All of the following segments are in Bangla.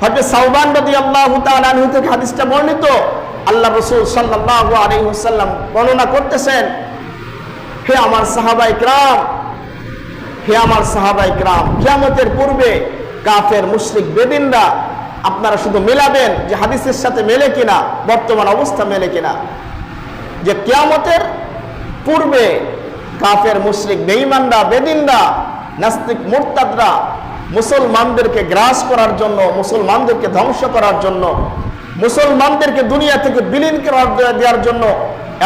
হয়তো সাউবান রদি আল্লাহ থেকে হাদিসটা বর্ণিত। আল্লাহ রসুল সাল্লাহ আলহিহাল্লাম বর্ণনা করতেছেন, হে আমার সাহাবাই ক্রাম, হে আমার সাহাবাই ক্রাম, কিয়ামতের পূর্বে কাফের, মুশরিক, বেদিনরা আপনারা শুধু মেলাবেন যে হাদিসের সাথে মেলে কিনা, বর্তমান অবস্থা মেলে কিনা। যে কিয়ামতের পূর্বে কাফের, মুশরিক, বেঈমানরা, বেদিনরা, নাস্তিক, মোরতাদরা মুসলমানদেরকে গ্রাস করার জন্য, মুসলমানদেরকে ধ্বংস করার জন্য, মুসলমানদেরকে দুনিয়া থেকে বিলীন করার দেওয়ার জন্য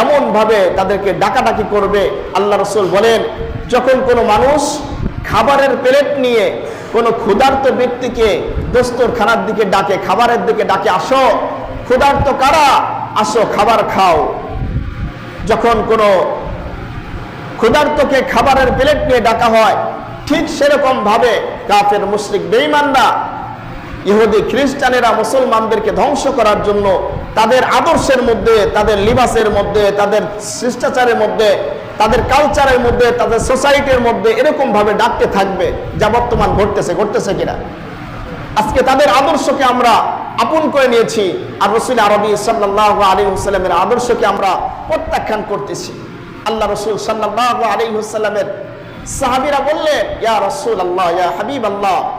এমনভাবে তাদেরকে ডাকাডাকি করবে। আল্লাহ রসুল বলেন, যখন কোনো মানুষ খাবারের প্লেট নিয়ে কোনো ক্ষুধার্ত ব্যক্তিকে দোস্তরখানার দিকে ডাকে, খাবারের দিকে ডাকে, আসো, ক্ষুধার্ত কারা? আসো, খাবার খাও। যখন কোনো ক্ষুধার্তকে খাবারের প্লেট নিয়ে ডাকা হয়, ঠিক সেরকম ভাবে কাফের, মুশরিক, বেঈমানরা, ইহুদি, খ্রিস্টানেরা, মুসলমানদেরকে ধ্বংস করার জন্য তাদের আদর্শের মধ্যে, তাদের লিবাসের মধ্যে, তাদের শিষ্টাচারের মধ্যে, তাদের কালচারের মধ্যে, তাদের সোসাইটির মধ্যে এরকম ভাবে ডাকতে থাকবে যা বর্তমান ঘটতেছে ঘটতেছে কিনা। আজকে তাদের আদর্শকে আমরা আপন করে নিয়েছি আর রসুল আরবি সাল্লাহ আলী হুসাল্লামের আদর্শকে আমরা প্রত্যাখ্যান করতেছি। আল্লাহ রসুল সাল্লাহ আলী হুসাল্লামের সাহাবিরা বললেন ইয়া রসুল আল্লাহ ইয়া হাবিব আল্লাহ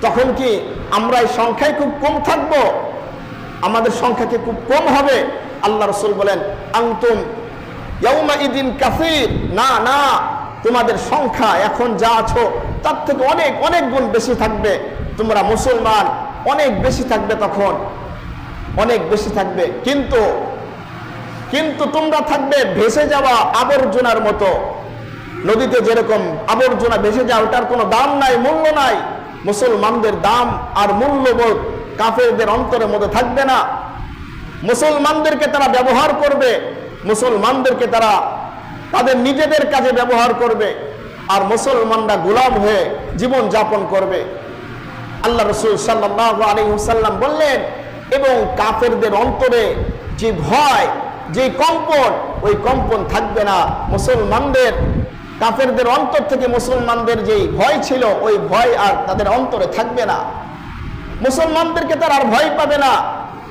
তখন কি আমরা এই সংখ্যায় খুব কম থাকব? আমাদের সংখ্যা কি খুব কম হবে? আল্লাহ রসুল বলেন আংতুম ইয়াউমা ইদিন কাসির। না না, তোমাদের সংখ্যা এখন যা আছো, তার থেকে অনেক অনেক গুণ বেশি থাকবে। তোমরা মুসলমান, অনেক বেশি থাকবে তখন, অনেক বেশি থাকবে। কিন্তু কিন্তু তোমরা থাকবে ভেসে যাওয়া আবর্জনার মতো। নদীতে যেরকম আবর্জনা ভেসে যায়, ওটার কোনো দাম নাই, মূল্য নাই। মুসলমানদের দাম আর মূল্যবোধ কাফেরদের অন্তরের মধ্যে থাকবে না। মুসলমানদেরকে তারা ব্যবহার করবে, মুসলমানদেরকে তারা তাদের নিজেদের কাজে ব্যবহার করবে, আর মুসলমানরা গোলাম হয়ে জীবন যাপন করবে। আল্লাহ রসুল সাল্লাহ আলী সাল্লাম বললেন, এবং কাফেরদের অন্তরে যে ভয়, যে কম্পন, ওই কম্পন থাকবে না। মুসলমানদের কাফেরদের অন্তর থেকে মুসলমানদের যে ভয় ছিল, ওই ভয় আর তাদের অন্তরে থাকবে না। মুসলমানদেরকে তারা আর ভয় পাবে না।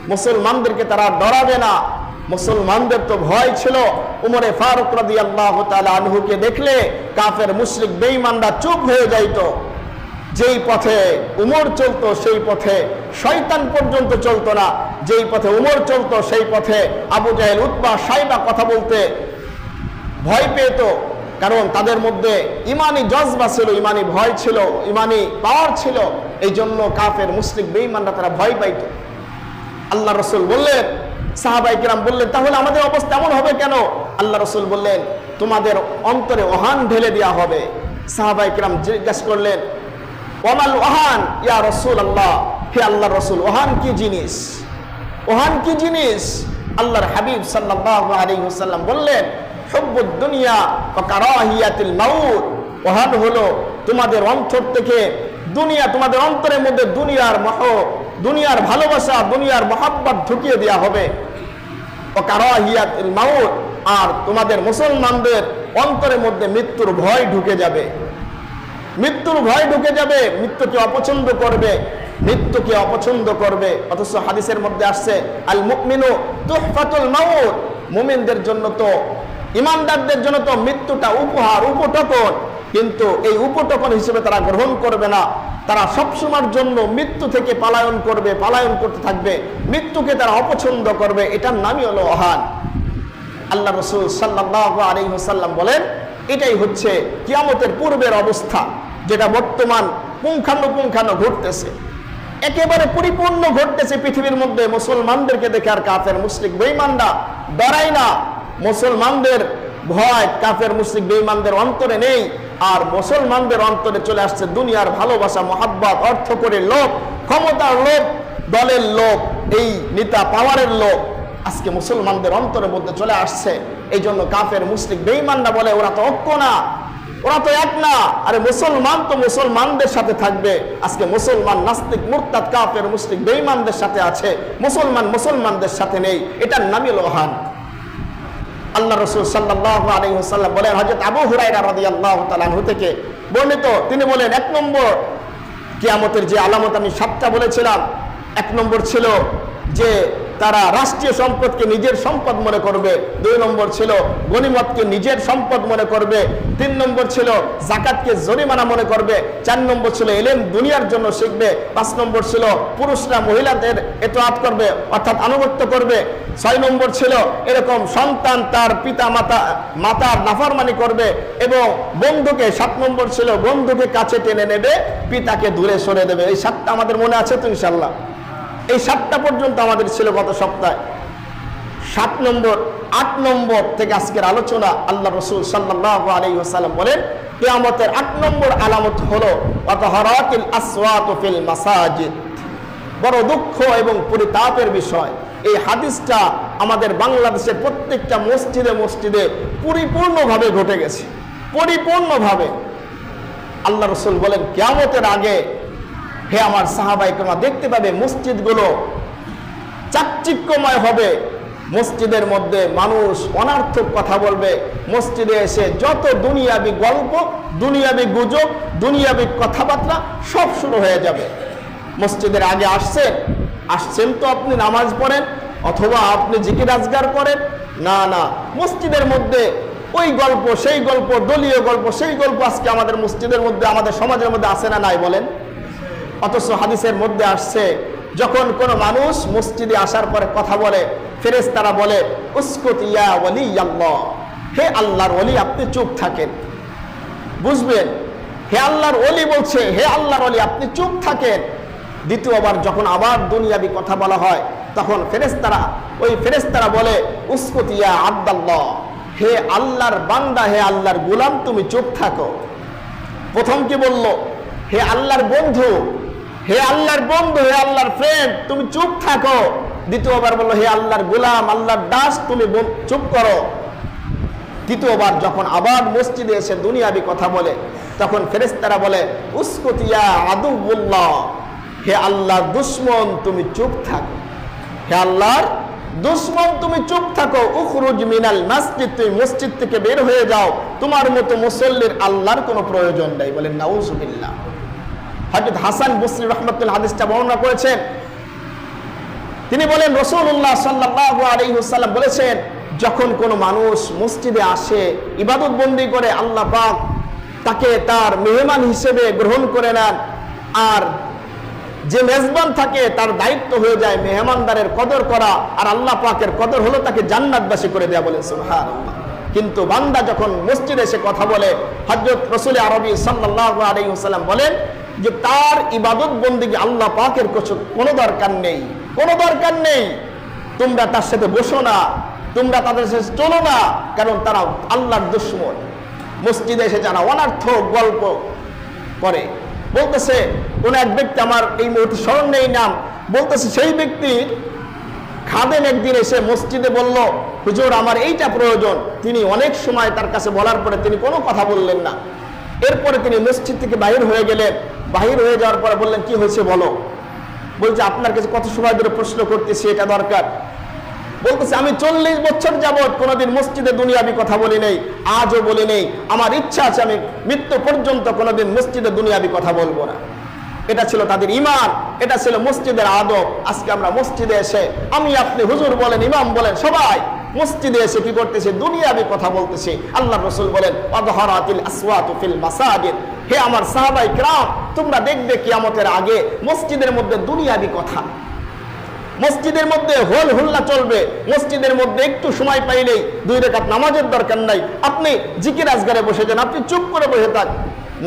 মুসলমানদেরকে তারা আর ডরাবে না। মুসলমানদের তো ভয় ছিল। উমরে ফারুক রাদি আল্লাহ আনহুকে দেখলে কাফের মুশরিক বেঈমানরা চুপ হয়ে যাইতো। যেই পথে উমর চলতো, সেই পথে শয়তান পর্যন্ত চলতো না। যেই পথে উমর চলতো, সেই পথে আবু জাহেল উৎপা সাইবা কথা বলতে ভয় পেত। কারণ তাদের মধ্যে ইমানি জজবা ছিল, ইমানি ভয় ছিল, ইমানি পাওয়ার ছিল। এই জন্য কাফের, মুসলিম বেইমানরা তারা ভয় পাইত। আল্লাহ রসুল বললেন সাহাবাই কিরাম বললেন, তাহলে আমাদের অবস্থা এমন হবে কেন? আল্লাহ রসুল বললেন, তোমাদের অন্তরে ওহান ঢেলে দেওয়া হবে। সাহাবাই কিরাম জিজ্ঞাসা করলেন ওমাল ওহান, ইয়া রসুল আল্লাহ হে আল্লাহ রসুল, ওহান কি জিনিস? ওহান কি জিনিস? আল্লাহর হাবিব সাল্লাহ আলী হুসাল্লাম বললেন হব্বুদ দুনিয়া কারাহিয়াতিল মাউত। হলো তোমাদের অন্তর থেকে দুনিয়া, তোমাদের অন্তরের মধ্যে দুনিয়ার মহ, দুনিয়ার ভালোবাসা, দুনিয়ার মহাব্বত ঢুকিয়ে দেওয়া হবে। ও কারাহিয়াতিল মাউত, আর তোমাদের মুসলমানদের অন্তরের মধ্যে মৃত্যুর ভয় ঢুকে যাবে। মৃত্যুর ভয় ঢুকে যাবে, মৃত্যুকে অপছন্দ করবে, মৃত্যুকে অপছন্দ করবে। অথচ হাদিসের মধ্যে আসছে আল মুকমিনু তুহফাতুল মাউত। মুমিনদের জন্য তো ইমানদারদের জন্য তো মৃত্যুটা উপহার, উপটকন। কিন্তু এই উপটকন হিসেবে তারা গ্রহণ করবে না। তারা সবসময়ের জন্য মৃত্যু থেকে পালায়ন করবে, পালায়ন করতে থাকবে। মৃত্যুকে তারা অপছন্দ করবে, এটার নামই হলো অহান। আল্লাহ রসুল সাল্লাহ আলী সাল্লাম বলেন, এটাই হচ্ছে কিয়ামতের পূর্বের অবস্থা, যেটা বর্তমান পুঙ্খানুপুঙ্খানু ঘটতেছে। একেবারে পরিপূর্ণ ঘটতেছে পৃথিবীর মধ্যে। মুসলমানদেরকে দেখে আর কাফের মুসলিক বেইমানরা ডরাই না। মুসলমানদের ভয়, কাফের মুসলিক বেইমানদের অন্তরে নেই। আর মুসলমানদের অন্তরে চলে আসছে দুনিয়ার ভালোবাসা, মহাব্বত, অর্থ করে লোক ক্ষমতার লোক দলের লোক এই নেতা পাওয়ারের লোক আজকে মুসলমানদের অন্তরের মধ্যে চলে আসছে। এই জন্য কাফের মুসলিক বেইমানরা বলে, ওরা তো ঐক্য না, ওরা তো এক না। আরে মুসলমান তো মুসলমানদের সাথে থাকবে। আজকে মুসলমান নাস্তিক, মুরতাদ, কাফের মুসলিক বেইমানদের সাথে আছে। মুসলমান মুসলমানদের সাথে নেই। এটার নামই লোহান আল্লাহ রসুল সাল্লাহ আলী সাল্লাম বলেন হজরত আবু হুরাইরা রাজি আল্লাহ তালাহু থেকে বর্ণিত, তিনি বলেন, এক নম্বর কিয়ামতের যে আলামত আমি সাতটা বলেছিলাম, এক নম্বর ছিল যে তারা রাষ্ট্রীয় সম্পদকে নিজের সম্পদ মনে করবে। দুই নম্বর ছিল গণিমতকে নিজের সম্পদ মনে করবে। তিন নম্বর ছিল জাকাতকে জরিমানা মনে করবে। চার নম্বর ছিল এলেম দুনিয়ার জন্য শিখবে। পাঁচ নম্বর ছিল পুরুষরা মহিলাদের এতআত করবে, অর্থাৎ আনুগত্য করবে। ছয় নম্বর ছিল এরকম সন্তান তার পিতা মাতা মাতার নাফরমানি করবে এবং বন্ধুকে, সাত নম্বর ছিল বন্ধুকে কাছে টেনে নেবে, পিতাকে দূরে সরে দেবে। এই সাতটা আমাদের মনে আছে তো ইনশাল্লাহ এই সাতটা পর্যন্ত আমাদের ছিল গত সপ্তাহে। সাত নম্বর, আট নম্বর থেকে আজকের আলোচনা আল্লাহ রসুল সাল্লাহ আলী বলেন, কেয়ামতের আট নম্বর আলামত হলো অতহরাতিল মাসাজিদ। বড় দুঃখ এবং পরিতাপের বিষয়। এই হাদিসটা আমাদের বাংলাদেশের প্রত্যেকটা মসজিদে মসজিদে পরিপূর্ণভাবে ঘটে গেছে। পরিপূর্ণভাবে। আল্লাহ রসুল বলেন, কেয়ামতের আগে হে আমার সাহাবাই তোমা দেখতে পাবে মসজিদগুলো চাকচিক্যময় হবে। মসজিদের মধ্যে মানুষ অনার্থক কথা বলবে। মসজিদে এসে যত দুনিয়াবি গল্প, দুনিয়াবি গুজব, দুনিয়াবি কথাবার্তা সব শুরু হয়ে যাবে। মসজিদের আগে আসছেন? আসছেন তো আপনি নামাজ পড়েন, অথবা আপনি জিকির আজগার করেন? না না, মসজিদের মধ্যে ওই গল্প, সেই গল্প, দলীয় গল্প, সেই গল্প আজকে আমাদের মসজিদের মধ্যে, আমাদের সমাজের মধ্যে আসে না নাই বলেন? অথচ হাদিসের মধ্যে আসছে, যখন কোনো মানুষ মসজিদে আসার পরে কথা বলে ফেরেস তারা বলে, উস্কুত হে আল্লাহর ওলি, আপনি চুপ থাকেন। বুঝবেন, হে আল্লাহর ওলি বলছে, হে আল্লাহর ওলি, আপনি চুপ থাকেন। দ্বিতীয়বার যখন আবার দুনিয়াবি কথা বলা হয়, তখন ফেরেস্তারা ওই ফেরেস্তারা বলে, উস্কুত ইয়া আব্দাল্লাহ, হে আল্লাহর বান্দা, হে আল্লাহর গুলাম, তুমি চুপ থাকো। প্রথম কি বলল? হে আল্লাহর বন্ধু হে আল্লাহর বন্ধু, হে আল্লাহর ফ্রেন্ড তুমি চুপ থাকো। দ্বিতীয়বার বলল, হে আল্লাহর গোলাম, আল্লাহর দাস, তুমি চুপ করো। তৃতীয়বার যখন আবার মসজিদে এসে দুনিয়াবি কথা বলে, তখন ফেরেস্তারা বলে উস্কতিয়া আদুবুল্লাহ হে আল্লাহর দুশ্মন, তুমি চুপ থাকো। হে আল্লাহর দুশ্মন, তুমি চুপ থাকো। উখরুজ মিনাল মসজিদ, তুমি মসজিদ থেকে বের হয়ে যাও। তোমার মতো মুসল্লির আল্লাহর কোনো প্রয়োজন নেই। বলেন, নাউজুবিল্লাহ। হজরত হাসান বসরি রহমতুল্লাহ হাদিসটা বর্ণনা করেছেন। তিনি বলেন রসুল্লাহ সাল্লাহ আলাইসাল্লাম বলেছেন, যখন কোনো মানুষ মসজিদে আসে, ইবাদত বন্দি করে, আল্লাহ পাক তাকে তার মেহমান হিসেবে গ্রহণ করে নেন। আর যে মেজবান থাকে, তার দায়িত্ব হয়ে যায় মেহমানদারের কদর করা, আর আল্লাহ পাকের কদর হলো তাকে জান্নাতবাসী করে দেয়া বলে সুবহান কিন্তু বান্দা যখন মসজিদে এসে কথা বলে হজরত রসুল আরবি সাল্লাহ আলাইসাল্লাম বলেন যে তার ইবাদত বন্দিকে আল্লাহ পাকের কিছু কোনো দরকার নেই, কোনো দরকার নেই। তোমরা তার সাথে বসো না, তোমরা তাদের সাথে চলো না, কারণ তারা আল্লাহর দুশ্মন। মসজিদে এসে যারা অনার্থ গল্প করে, বলতেছে, কোন এক ব্যক্তি আমার এই মুহূর্তে স্মরণ নেই নাম, বলতেছে, সেই ব্যক্তির খাদেম একদিন এসে মসজিদে বলল, হুজুর, আমার এইটা প্রয়োজন। তিনি অনেক সময় তার কাছে বলার পরে তিনি কোনো কথা বললেন না। এরপরে তিনি মসজিদ থেকে বাহির হয়ে গেলেন। বাহির হয়ে যাওয়ার পরে বললেন, কি হয়েছে বলো? বলছে, আপনার কাছে কত সময় ধরে প্রশ্ন করতেছি, এটা দরকার। বলতেছে, আমি চল্লিশ বছর যাবৎ কোনোদিন মসজিদে দুনিয়াবি কথা বলি নেই, আজও বলি নেই। আমার ইচ্ছা আছে আমি মৃত্যু পর্যন্ত কোনোদিন মসজিদে দুনিয়াবি কথা বলব না। এটা ছিল তাদের ইমান এটা ছিল মসজিদের আদব। আজকে আমরা মসজিদে এসে, আমি আপনি হুজুর বলেন, ইমাম বলেন, সবাই মসজিদে এসে কি করতেছে? দুনিয়াবি কথা বলতেছে। আল্লাহ রসুল বলেন হে আমার সাহাবাই ক্রাম, তোমরা দেখবে কিয়ামতের আগে মসজিদের মধ্যে দুনিয়াবি কথা। মসজিদের মধ্যে হোল হুল্লা চলবে। মসজিদের মধ্যে একটু সময় পাইলেই দুই রেখাত নামাজের দরকার নাই। আপনি জিকির আজগারে বসে যান, আপনি চুপ করে বসে থাক।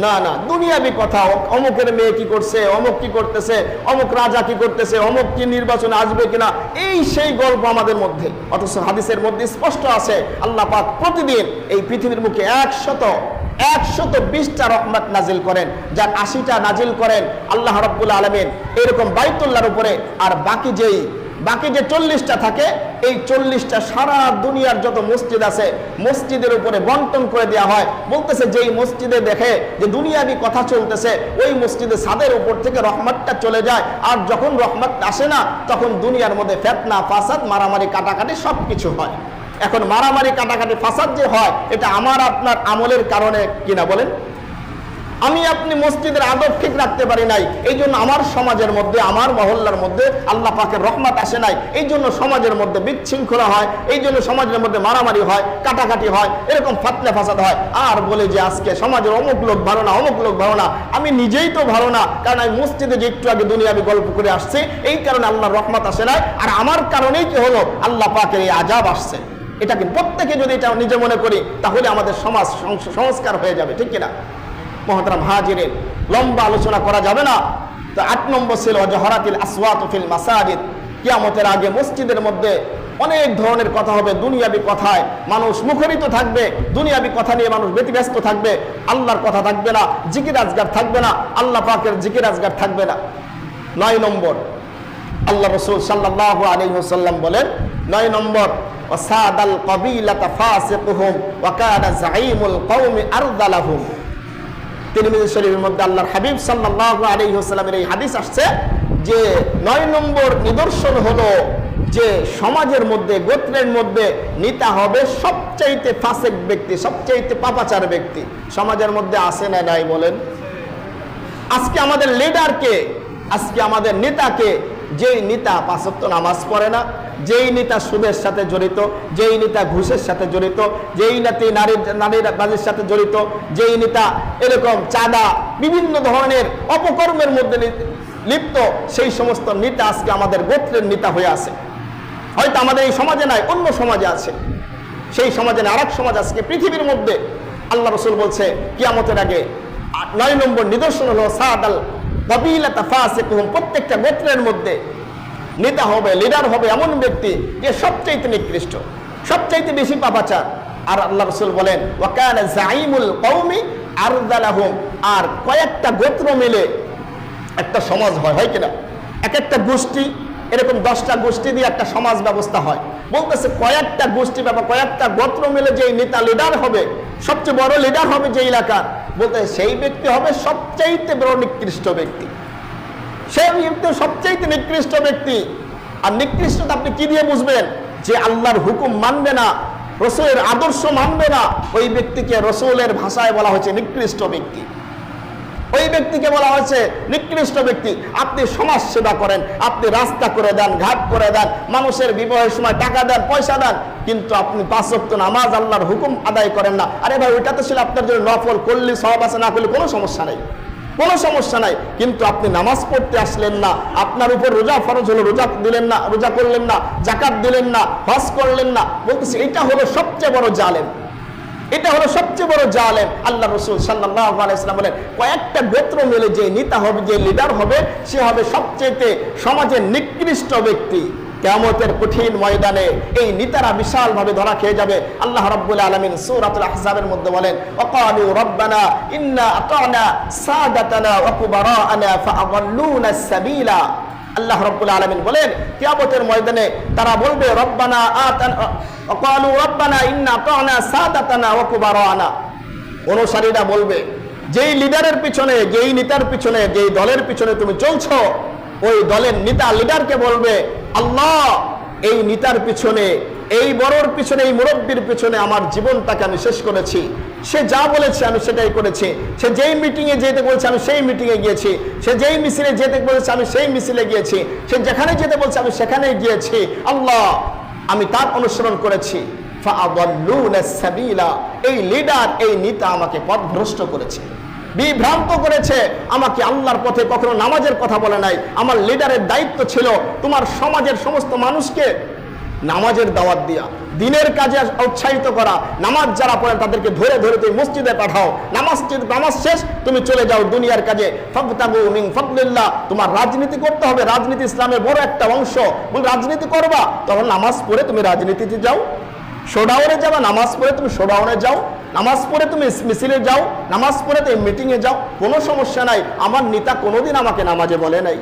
না না, দুনিয়াবি কথা। অমুকের মেয়ে কি করছে, অমুক কি করতেছে, অমুক রাজা কি করতেছে, অমুক কি নির্বাচনে আসবে কিনা, এই সেই গল্প আমাদের মধ্যে। অথচ হাদিসের মধ্যে স্পষ্ট আছে, আল্লাহ পাক প্রতিদিন এই পৃথিবীর মুখে একশত একশত বিশটা রহমত নাজিল করেন, যার আশিটা নাজিল করেন আল্লাহ রব্বুল আলমিন। এরকম বাইতুল্লাহর উপরে, আর বাকি যেই বাকি যে চল্লিশটা থাকে, এই চল্লিশটা সারা দুনিয়ার যত মসজিদ আছে, মসজিদের উপরে বন্টন করে দেওয়া হয়। বলতেছে, যেই মসজিদে দেখে যে দুনিয়াবি কথা চলতেছে, ওই মসজিদে ছাদের উপর থেকে রহমতটা চলে যায়। আর যখন রহমত আসে না, তখন দুনিয়ার মধ্যে ফেতনা, ফাসাদ, মারামারি, কাটাকাটি সব কিছু হয়। এখন মারামারি, কাটাকাটি, ফাসাদ যে হয়, এটা আমার, আপনার আমলের কারণে কিনা বলেন? আমি আপনি মসজিদের আদব ঠিক রাখতে পারি নাই। এই জন্য আমার সমাজের মধ্যে, আমার মহল্লার মধ্যে আল্লাহ পাকের রহমত আসে নাই। এই জন্য সমাজের মধ্যে বিচ্ছৃঙ্খলা হয় এই জন্য সমাজের মধ্যে মারামারি হয়, কাটাকাটি হয়, এরকম ফাতলে ফাসাদ হয়। আর বলে যে আজকে সমাজের অমুক লোক ভালো না, অমুক লোক ভালো না, আমি নিজেই তো ভালো না, কারণ আমি মসজিদে যে একটু আগে দুনিয়া আমি গল্প করে আসছি, এই কারণে আল্লাহর রহমত আসে নাই। আর আমার কারণেই কি হলো? আল্লাহ পাকের এই আজাব আসছে। এটাকে প্রত্যেকে যদি এটা নিজে মনে করি, তাহলে আমাদের সমাজ সংস- সংস্কার হয়ে যাবে, ঠিক কিনা মহাতারা হাজিরের লম্বা আলোচনা করা যাবে না। তো আট নম্বর ছিল জহরাতিল আসওয়াতফিল মাসাজিদ। কিয়ামতের আগে মসজিদের মধ্যে অনেক ধরনের কথা হবে, দুনিয়াবি কথায়। মানুষ মুখরিত থাকবে, দুনিয়াবি কথা নিয়ে মানুষ ব্যতিব্যস্ত থাকবে, আল্লাহর কথা থাকবে না জিকির আজগার থাকবে না, আল্লাহ পাকের জিকির আজগার থাকবে না। নয় নম্বর, আল্লাহ রসুল সাল্লাহ আলী হুসাল্লাম বলেন, নয় নম্বর ওসাদ আল কবিলা ফাসিকুহুম, ওয়া কানা কওমি আরদালাহুম। তিরমিজি শরীফের মধ্যে আল্লাহর হাবিব সাল্লাল্লাহু আলাইহি ওয়াসাল্লামের এই হাদিস আসছে যে নয় নম্বর নিদর্শন হলো যে সমাজের মধ্যে, গোত্রের মধ্যে নিতা হবে সবচাইতে ফাসেক ব্যক্তি, সবচাইতে পাপাচার ব্যক্তি। সমাজের মধ্যে আসে না নাই বলেন? আজকে আমাদের লিডারকে আজকে আমাদের নেতাকে যেই নেতা পাঁচত্ব নামাজ পড়ে না যেই নেতা সুদের সাথে জড়িত, যেই নেতা ঘুষের সাথে জড়িত, যেই নাতি নারীর নারীর বাজের সাথে জড়িত, যেই নেতা এরকম চাঁদা, বিভিন্ন ধরনের অপকর্মের মধ্যে লিপ্ত, সেই সমস্ত নেতা আজকে আমাদের গোত্রের নেতা হয়ে আছে। হয়তো আমাদের এই সমাজে নাই, অন্য সমাজে আছে। সেই সমাজে না আরেক সমাজ আজকে পৃথিবীর মধ্যে। আল্লাহ রসুল বলছে, কিয়ামতের আগে নয় নম্বর নিদর্শন হলো সাদ আল প্রত্যেকটা গোত্রের মধ্যে নেতা হবে লিডার হবে এমন ব্যক্তি যে সবচাইতে নিকৃষ্ট, সবচাইতে বেশি পাপাচার। আর আল্লাহ রসুল বলেন, ওয়াকান জাইমুল কৌমি আরদালাহুম। আর কয়েকটা গোত্র মিলে একটা সমাজ হয় হয় কিনা? এক একটা গোষ্ঠী, এরকম দশটা গোষ্ঠী দিয়ে একটা সমাজ ব্যবস্থা হয়। বলতেছে কয়েকটা গোষ্ঠী বা কয়েকটা গোত্র মিলে যে নেতা লিডার হবে, সবচেয়ে বড় লিডার হবে যে এলাকার। বলতে সেই ব্যক্তি হবে সবচাইতে বড় নিকৃষ্ট ব্যক্তি। সে সবচাইতে নিকৃষ্ট ব্যক্তি। আর নিকৃষ্টতা আপনি কি দিয়ে বুঝবেন? যে আল্লাহর হুকুম মানবে না, রসুলের আদর্শ মানবে না, ওই ব্যক্তিকে রসুলের ভাষায় বলা হয়েছে নিকৃষ্ট ব্যক্তি। ওই ব্যক্তিকে বলা হয়েছে নিকৃষ্ট ব্যক্তি। আপনি সমাজ সেবা করেন, আপনি রাস্তা করে দেন, ঘাট করে দেন, মানুষের বিবাহের সময় টাকা দেন, পয়সা দেন, কিন্তু আপনি পাঁচ ওয়াক্ত নামাজ আল্লাহর হুকুম আদায় করেন না। আরে ভাই, ওইটা তো ছিল আপনার জন্য নফল, করলে সব আছে, না করলে কোনো সমস্যা নেই। কোনো সমস্যা নাই। কিন্তু আপনি নামাজ পড়তে আসলেন না, আপনার উপর রোজা ফরজ হলো, রোজা দিলেন না, রোজা করলেন না জাকাত দিলেন না, হজ করলেন না। বলতেছি, এটা হলো সবচেয়ে বড় জালেম। এটা হলো সবচেয়ে বড় জালেম। আল্লাহ রসুল সাল্লাহ আলাইসালাম বলেন, কয়েকটা গোত্র মিলে যে নেতা হবে, যে লিডার হবে, সে হবে সবচেয়ে সমাজের নিকৃষ্ট ব্যক্তি। কেমতের কঠিন ময়দানে এই নেতারা বিশাল ভাবে ধরা খেয়ে যাবে। আল্লাহ রাব্বুল আলামিন সূরাতুল আহজাবের মধ্যে বলেন সাবিলা। আল্লাহ রব্বুল আলমিন বলেন, কিয়ামতের ময়দানে তারা বলবে, রব্বানা ওয়াকালু রব্বানা অনুসারীরা বলবে, যেই লিডারের পিছনে, যেই নেতার পিছনে, যেই দলের পিছনে তুমি চলছো ওই দলের নেতা লিডারকে বলবে, আল্লাহ, এই নেতার পিছনে, এই বড়র পিছনে, এই মুরব্বীর পিছনে আমার জীবনটাকে আমি শেষ করেছি। সে যা বলেছে আমি সেটাই করেছি। সে যেই মিটিংয়ে যেতে বলছে আমি সেই মিটিংয়ে গিয়েছি। সে যেই মিছিলে যেতে বলেছে আমি সেই মিছিলে গিয়েছি। সে যেখানে যেতে বলছে আমি সেখানেই গিয়েছি। আল্লাহ, আমি তার অনুসরণ করেছি। এই লিডার এই নেতা আমাকে পথভ্রষ্ট করেছে। বিভ্রান্ত করেছে। আমাকে আল্লাহর পথে কখনো নামাজের কথা বলে নাই। আমার লিডারের দায়িত্ব ছিল তোমার সমাজের সমস্ত মানুষকে নামাজের দাওয়াত দিয়া, দিনের কাজে উৎসাহিত করা। নামাজ যারা পড়েন তাদেরকে ধরে ধরে তুমি মসজিদে পাঠাও। নামাজ নামাজ শেষ, তুমি চলে যাও দুনিয়ার কাজে। ফাদলিল্লাহ, তোমার রাজনীতি করতে হবে। রাজনীতি ইসলামের বড় একটা অংশ। বল, রাজনীতি করবা? তখন নামাজ পড়ে তুমি রাজনীতিতে যাও। শোডাউনে যাবা, নামাজ পড়ে তুমি শোডাউনে যাও। নামাজ পড়ে তুমি মিছিলে যাও, নামাজ পড়ে তুমি মিটিংয়ে যাও, কোনো সমস্যা নাই। আমার নেতা কোনোদিন আমাকে নামাজে বলে নাই।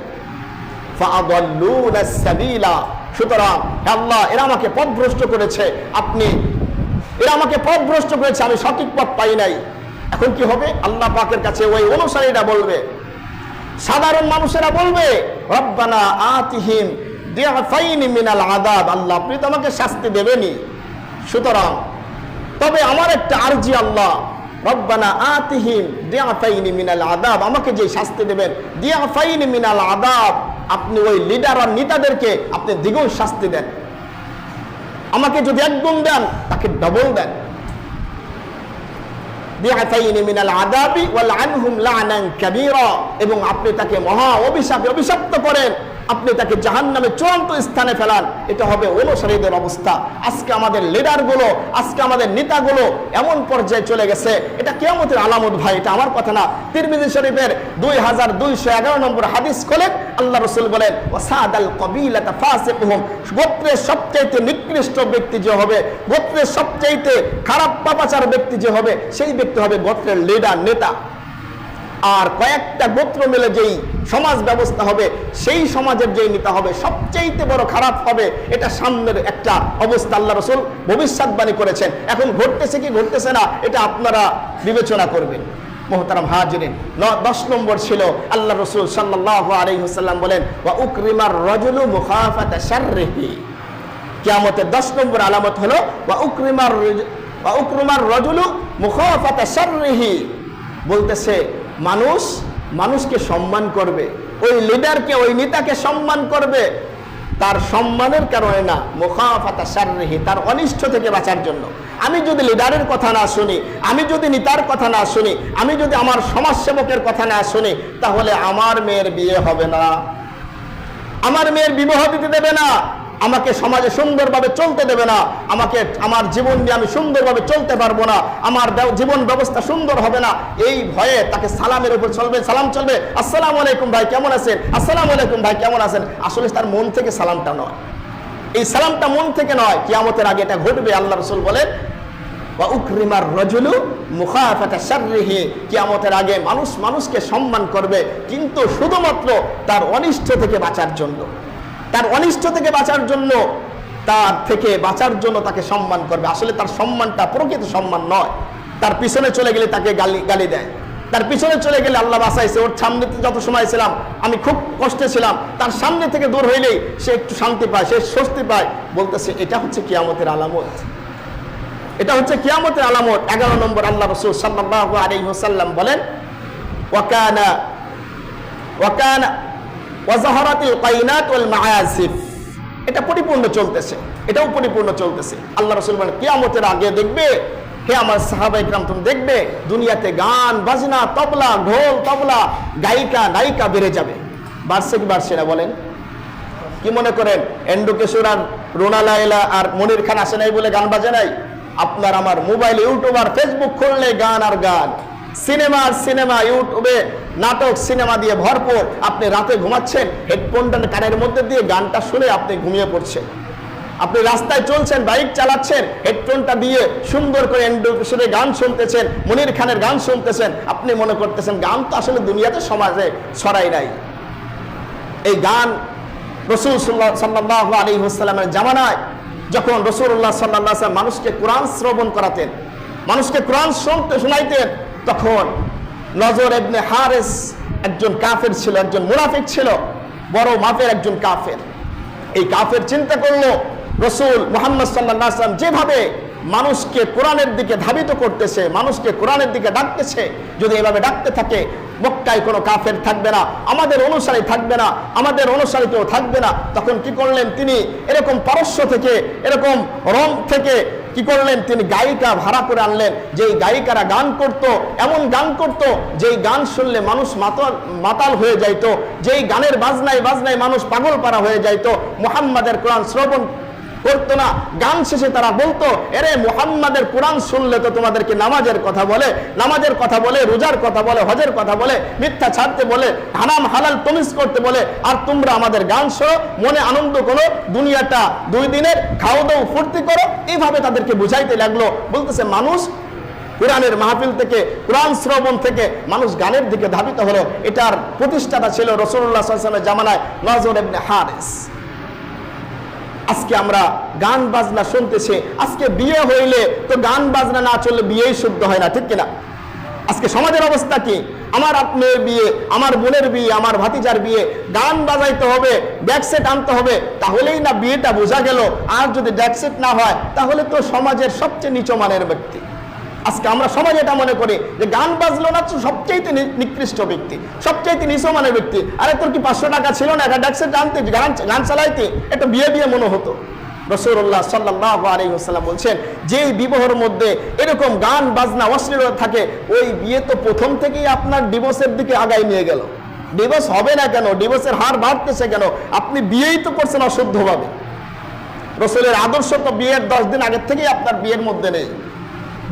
সুতরাং আল্লাহ, এরা আমাকে পথভ্রষ্ট করেছে। আপনি, এরা আমাকে পথভ্রষ্ট করেছে, আমি সঠিক পথ পাই নাই। এখন কি হবে? আল্লাহ পাকের কাছে ওই অনুসারীরা বলবে, সাধারণ মানুষেরা বলবে, রব্বানা দিয়াফাইনি মিনাল আদাব আল্লাহ, আপনি তো আমাকে শাস্তি দেবেনি সুতরাং তবে আমার একটা আরজি আল্লাহ, রব্বানা আতিহিম দিয়াফাইনি মিনাল আদাব আমাকে যে শাস্তি দেবেন, দিয়াফাইনি মিনাল আদাব আপনি ওই লিডার আর নেতাদেরকে আপনি দ্বিগুণ শাস্তি দেন। আমাকে যদি এক গুণ দেন, তাকে ডবল দেন। এবং আপনি তাকে মহা অভিশাপে অভিশপ্ত করেন। আপনি তাকে জাহান্নামে চূড়ান্ত স্থানে ফেলান। এটা হবে অনুসারীদের অবস্থা। আজকে আমাদের লিডারগুলো, আজকে আমাদের নেতাগুলো এমন পর্যায়ে চলে গেছে। এটা কেয়ামতের আলামত ভাই, এটা আমার কথা না। তিরমিজি শরীফের দুই হাজার দুইশো এগারো নম্বর হাদিস খোলেন। আল্লাহ রসুল বলেন ওসাদ আল গোত্রের সবচাইতে নিকৃষ্ট ব্যক্তি যে হবে, গোত্রের সবচাইতে খারাপ পাপাচার ব্যক্তি যে হবে, সেই ব্যক্তি হবে গোত্রের লিডার, নেতা। আর কয়েকটা গোত্র মিলে যেই সমাজ ব্যবস্থা হবে, সেই সমাজের যেই নেতা হবে, সবচাইতে বড় খারাপ হবে, এটা সামনের একটা অবস্থা আল্লাহ রসুল ভবিষ্যৎবাণী করেছেন। এখন ঘটতেছে কি ঘটতেছে না, এটা আপনারা বিবেচনা করবেন। মোহতারাম হাজিরিন দশ নম্বর ছিল, আল্লাহ রসুল সাল্লাহ আলহিহাল্লাম বলেন, ওয়া উকরিমার রজুলু মুখাফাতা শাররিহি। দশ নম্বর আলামত হলো বা উকরিমার ওয়া উকরিমার রজুলু মুখাফাতা বলতেছে মানুষ মানুষকে সম্মান করবে। ওই লিডারকে ওই নেতাকে সম্মান করবে। তার সম্মানের কারণে না, মুখাফাতা শাররিহি তার অনিষ্ট থেকে বাঁচার জন্য। আমি যদি লিডারের কথা না শুনি, আমি যদি নেতার কথা না শুনি, আমি যদি আমার সমাজসেবকের কথা না শুনি, তাহলে আমার মেয়ের বিয়ে হবে না। আমার মেয়ের বিবাহ দিতে দেবে না। আমাকে সমাজে সুন্দরভাবে চলতে দেবে না। আমাকে আমার জীবন নিয়ে আমি সুন্দরভাবে চলতে পারব না। আমার জীবন ব্যবস্থা সুন্দর হবে না। এই ভয়ে তাকে সালামের উপর চলবে, সালাম চলবে। আসসালামু আলাইকুম ভাই, কেমন আছেন? আসসালামু আলাইকুম ভাই, কেমন আছেন? আসলে তার মন থেকে সালামটা নয়। এই সালামটা মন থেকে নয়, কিয়ামতের আগে এটা ঘটবে, আল্লাহ রসুল বলেন, ওয়া উকরিমার রজুলু মুখাফাতা শাররিহি। কিয়ামতের আগে মানুষ মানুষকে সম্মান করবে, কিন্তু শুধুমাত্র তার অনিষ্ট থেকে বাঁচার জন্য। তার অনিষ্ট থেকে বাঁচার জন্য তার থেকে বাঁচার জন্য তাকে সম্মান করবে। আসলে তার সম্মানটা প্রকৃত সম্মান নয়। তার পিছনে চলে গেলে তাকে গালি গালি দেয়। তার পিছনে চলে গেলে আল্লাহ বাসাইছে ওর সামনে যত সময় ছিলাম, আমি খুব কষ্টে ছিলাম। তার সামনে থেকে দূর হইলেই সে একটু শান্তি পায়, সে স্বস্তি পায়। বলতেছে, এটা হচ্ছে কিয়ামতের আলামত। এটা হচ্ছে কিয়ামতের আলামত। এগারো নম্বর আল্লাহ রসুল সাল্লাহ আলাইসাল্লাম বলেন ওয়াকানা ওয়াকানা এটা পরিপূর্ণ চলতেছে। এটাও পরিপূর্ণ চলতেছে। আল্লাহ রসুল বলেন, কিয়ামতের আগে দেখবে, হে আমার সাহাবাই তুমি দেখবে দুনিয়াতে গান, বাজনা, তবলা, ঢোল, তবলা, গায়িকা নায়িকা বেড়ে যাবে। বাড়ছে কি বাড়ছে না বলেন? কি মনে করেন? এন্ডু কিশোর আর রোনা লাইলা আর মনির খান আসে নাই বলে গান বাজে নাই? আপনার আমার মোবাইল, ইউটিউব আর ফেসবুক খুললে গান আর গান। সিনেমা আর সিনেমা, ইউটিউবে নাটক, সিনেমা দিয়ে ভরপুর। আপনি রাতে ঘুমাচ্ছেন হেডফোনটা কানের মধ্যে দিয়ে গানটা শুনে আপনি ঘুমিয়ে পড়ছেন। আপনি রাস্তায় চলছেন বাইক চালাচ্ছেন হেডফোনটা দিয়ে সুন্দর করে এন্ডু গান শুনতেছেন, মনির খানের গান শুনতেছেন, আপনি মনে করতেছেন গান তো আসলে দুনিয়াতে, সমাজে ছড়াই নাই। এই গান রসুল সাল্লাহ আলী হুসালামের জামানায়, যখন রসুল্লাহ সাল্লাহ মানুষকে কোরআন শ্রবণ করাতেন, মানুষকে কোরআন শুনতে শোনাইতেন, তখন নজর এবনে হারেস একজন কাফের ছিল, একজন মুনাফিক ছিল, বড় মাপের একজন কাফের। এই কাফের চিন্তা করল, রসুল মোহাম্মদ সাল্লাহ আসলাম যেভাবে মানুষকে কোরআনের দিকে ধাবিত করতেছে, মানুষকে কোরআনের দিকে ডাকতেছে। যদি এভাবে ডাকতে থাকে, মক্কায় কোনো কাফের থাকবে না, আমাদের অনুসারী থাকবে না, আমাদের অনুসারী কেউ থাকবে না, তখন কি করলেন তিনি? এরকম পারস্য থেকে, এরকম রম থেকে কি করলেন তিনি? গায়িকা ভাড়া করে আনলেন। যেই গায়িকারা গান করত, এমন গান করত, যেই গান শুনলে মানুষ মাতাল মাতাল হয়ে যাইতো, যেই গানের বাজনায় বাজনায় মানুষ পাগল পারা হয়ে যাইতো, মোহাম্মদের কোরআন শ্রবণ করতো না। গান শেষে তারা বলতো, এরে মুহাম্মাদের কোরআন শুনলে তো তোমাদেরকে নামাজের কথা বলে, নামাজের কথা বলে, রোজার কথা বলে, হজের কথা বলে, মিথ্যা ছাড়তে বলে, হারাম, হালাল তমিজ করতে বলে, আর তোমরা আমাদের গান শোনো, মনে আনন্দ করো, দুনিয়াটা দুই দিনের, খাও দাও, ফুর্তি করো। এইভাবে তাদেরকে বুঝাইতে লাগল। বলতেছে, মানুষ কোরআনের মাহফিল থেকে, কোরআন শ্রবণ থেকে মানুষ গানের দিকে ধাবিত হলো। এটার প্রতিষ্ঠাতা ছিল রসুল্লাহ জামানায় নজর এমনি হারেস। আজকে আমরা গান বাজনা শুনতেছি। আজকে বিয়ে হইলে তো গান বাজনা না চললে বিয়েই শুদ্ধ হয় না, ঠিক কিনা? আজকে সমাজের অবস্থা কি? আমার মেয়ের বিয়ে, আমার বোনের বিয়ে, আমার ভাতিজার বিয়ে, গান বাজাইতে হবে ব্যাকসেট আনতে হবে, তাহলেই না বিয়েটা বোঝা গেল। আর যদি ব্যাকসেট না হয়, তাহলে তো সমাজের সবচেয়ে নিচমানের ব্যক্তি। আজকে আমরা সমাজে এটা মনে করি যে গান বাজলো না, তো সবচাইতে নিকৃষ্ট ব্যক্তি সবচাইতে নিঃসমানের ব্যক্তি। আরে তোর কি পাঁচশো টাকা ছিল না? একটা ড্যাক্সে টানতে গান গান চালাইতে? একটা বিয়ে বিয়ে মনে হতো। রসুল্লাহ সাল্লাহ আলাইসাল্লাম বলছেন, যেই বিবাহের মধ্যে এরকম গান, বাজনা, অশ্লীলতা থাকে, ওই বিয়ে তো প্রথম থেকেই আপনার ডিভোর্সের দিকে আগায় নিয়ে গেল। ডিভোর্স হবে না কেন? ডিভোর্সের হার বাড়তেছে কেন? আপনি বিয়েই তো করছেন অশুদ্ধভাবে। রসুলের আদর্শ তো বিয়ের দশ দিন আগের থেকেই আপনার বিয়ের মধ্যে নেই।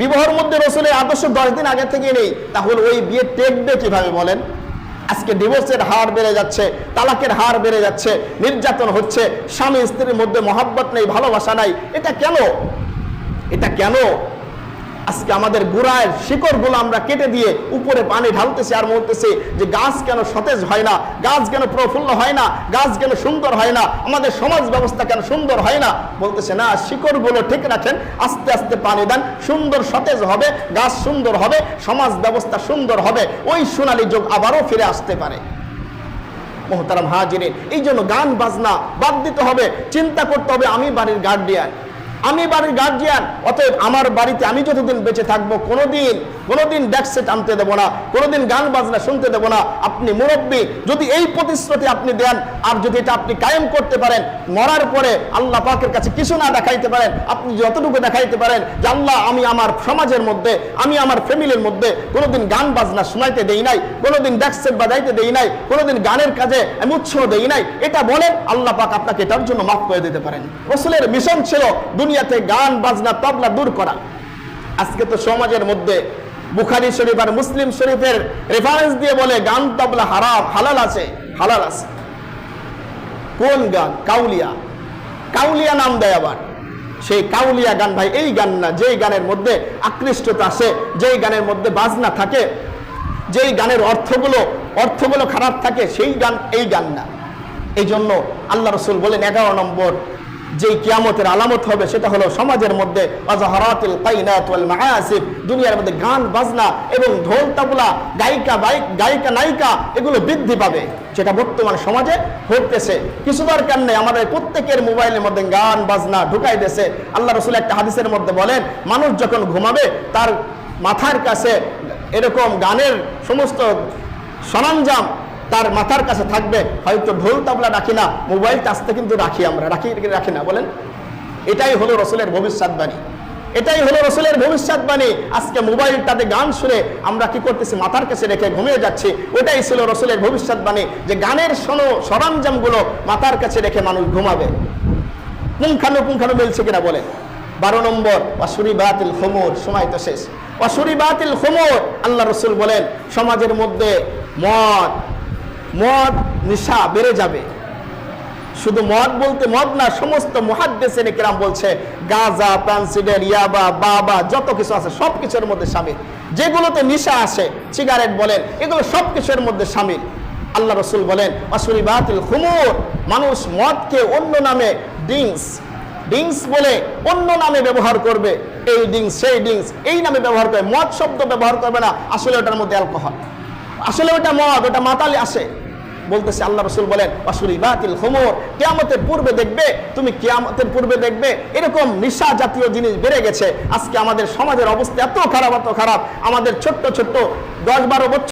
বিবাহের মধ্যে রসুলের আদর্শ দশ দিন আগে থেকে নেই, তাহলে ওই বিয়ে টেকবে কীভাবে বলেন? আজকে ডিভোর্সের হার বেড়ে যাচ্ছে, তালাকের হার বেড়ে যাচ্ছে, নির্যাতন হচ্ছে, স্বামী স্ত্রীর মধ্যে মহাব্বত নেই, ভালোবাসা নাই, এটা কেন? এটা কেন? আজকে আমাদের গুড়ায় শিকড়গুলো আমরা কেটে দিয়ে উপরে পানি ঢালতেছি আর বলতেছি যে গাছ কেন সতেজ হয় না, গাছ কেন প্রফুল্ল হয় না, গাছ কেন সুন্দর হয় না, আমাদের সমাজ ব্যবস্থা কেন সুন্দর হয় না? বলতেছে, না, শিকড়গুলো ঠিক রাখেন, আস্তে আস্তে পানি দেন, সুন্দর সতেজ হবে, গাছ সুন্দর হবে, সমাজ ব্যবস্থা সুন্দর হবে। ওই সোনালী যুগ আবারও ফিরে আসতে পারে। মোহতারাম হাজিরিন এই জন্য গান বাজনা বাদ দিতে হবে, চিন্তা করতে হবে, আমি বাড়ির গার্ডিয়ান আমি বাড়ির গার্জিয়ান অতএব আমার বাড়িতে আমি যতদিন বেঁচে থাকব, কোনোদিন কোনোদিন ডেক্সে টানতে দেবো না, কোনোদিন গান বাজনা শুনতে দেবো না। আপনি মুরব্বী, যদি এই প্রতিশ্রুতি আপনি দেন, আর যদি এটা আপনি কায়েম করতে পারেন, মরার পরে আল্লাহ পাকের কাছে কিছু না দেখাইতে পারেন, আপনি যতটুকু দেখাইতে পারেন যে আল্লাহ, আমি আমার সমাজের মধ্যে, আমি আমার ফ্যামিলির মধ্যে কোনোদিন গান বাজনা শোনাইতে দেই নাই, কোনোদিন ডেক্সেট বাজাইতে দেই নাই, কোনোদিন গানের কাজে আমি উৎসাহ দেই নাই। এটা বলেন, আল্লাহ পাক আপনাকে এটার জন্য মাফ করে দিতে পারেন। রসুলের মিশন ছিল দুনিয়াতে গান, বাজনা, তবলা দূর করা। আজকে তো সমাজের মধ্যে বুখারি শরীফ আর মুসলিম শরীফের রেফারেন্স দিয়ে বলে গান, তবলা হারাম, হালাল আছে হালাল আছে। কোন গান? কাউলিয়া। কাউলিয়া নাম দেয় আবার। সেই কাউলিয়া গান, ভাই, এই গান না, যেই গানের মধ্যে আকৃষ্টতা আসে, যেই গানের মধ্যে বাজনা থাকে, যেই গানের অর্থগুলো অর্থগুলো খারাপ থাকে, সেই গান, এই গান না। এই জন্য আল্লাহ রসুল বলেন, এগারো নম্বর যেই কিয়ামতের আলামত হবে, সেটা হলো সমাজের মধ্যে দুনিয়ার মধ্যে গান, বাজনা এবং ঢোল, তাবলা, গায়িকা, বাইক, গায়িকা, নায়িকা, এগুলো বৃদ্ধি পাবে। যেটা বর্তমান সমাজে ঘটতেছে। কিছু দরকার নেই, আমাদের প্রত্যেকের মোবাইলের মধ্যে গান, বাজনা ঢুকাই দিয়েছে। আল্লাহ রসুল একটা হাদিসের মধ্যে বলেন, মানুষ যখন ঘুমাবে, তার মাথার কাছে এরকম গানের সমস্ত সরঞ্জাম তার মাথার কাছে থাকবে, হয়তো ঢোল তাবলা রাখি না মোবাইলটা আসতে কিন্তু রাখি আমরা, রাখি রাখি না, বলেন। এটাই হলো রসুলের ভবিষ্যৎবাণী এটাই হলো রসুলের ভবিষ্যৎবাণী আজকে মোবাইলটাতে গান শুনে আমরা কি করতেছি, মাথার কাছে রেখে ঘুমিয়ে যাচ্ছি, ওটাই ছিল রসুলের ভবিষ্যৎবাণী যে গানের সনো সরঞ্জামগুলো মাথার কাছে রেখে মানুষ ঘুমাবে। পুঙ্খানু পুঙ্খানু মিলছে কিনা বলেন। বারো নম্বর অসুরি বাতিল খমর সময় তো শেষ। অসুরি বাতিল খমর আল্লাহ রসুল বলেন, সমাজের মধ্যে মদ মদ, নিশা বেড়ে যাবে। শুধু মদ বলতে মদ না, সমস্ত মহাদ্দেশের কেরাম বলছে, গাঁজা প্যান্সিডের ইয়াবা, বাবা, যত কিছু আছে, সব কিছুর মধ্যে সামিল। যেগুলোতে নিশা আসে সিগারেট বলেন, এগুলো সব কিছুর মধ্যে সামিল। আল্লাহ রসুল বলেন আসুরি বাতিল খুমুর মানুষ মদকে অন্য নামে ড্রিঙ্কস ডিংস বলে অন্য নামে ব্যবহার করবে। এই ডিংস সেই ডিংস এই নামে ব্যবহার করবে মদ শব্দ ব্যবহার করবে না, আসলে ওটার মধ্যে অ্যালকোহল। আসলে ওটা মদ, ওটা মাতালে আসে। বলতেছে আল্লাহ রসুল বলেন অসুরি বাতিল হোমর কেয়ামতের পূর্বে দেখবে, তুমি কেয়ামতের পূর্বে দেখবে এরকম নিশা জাতীয় জিনিস বেড়ে গেছে। আজকে আমাদের সমাজের অবস্থা এত খারাপ এত খারাপ। আমাদের ছোট্ট ছোট্ট দশ বারো বছর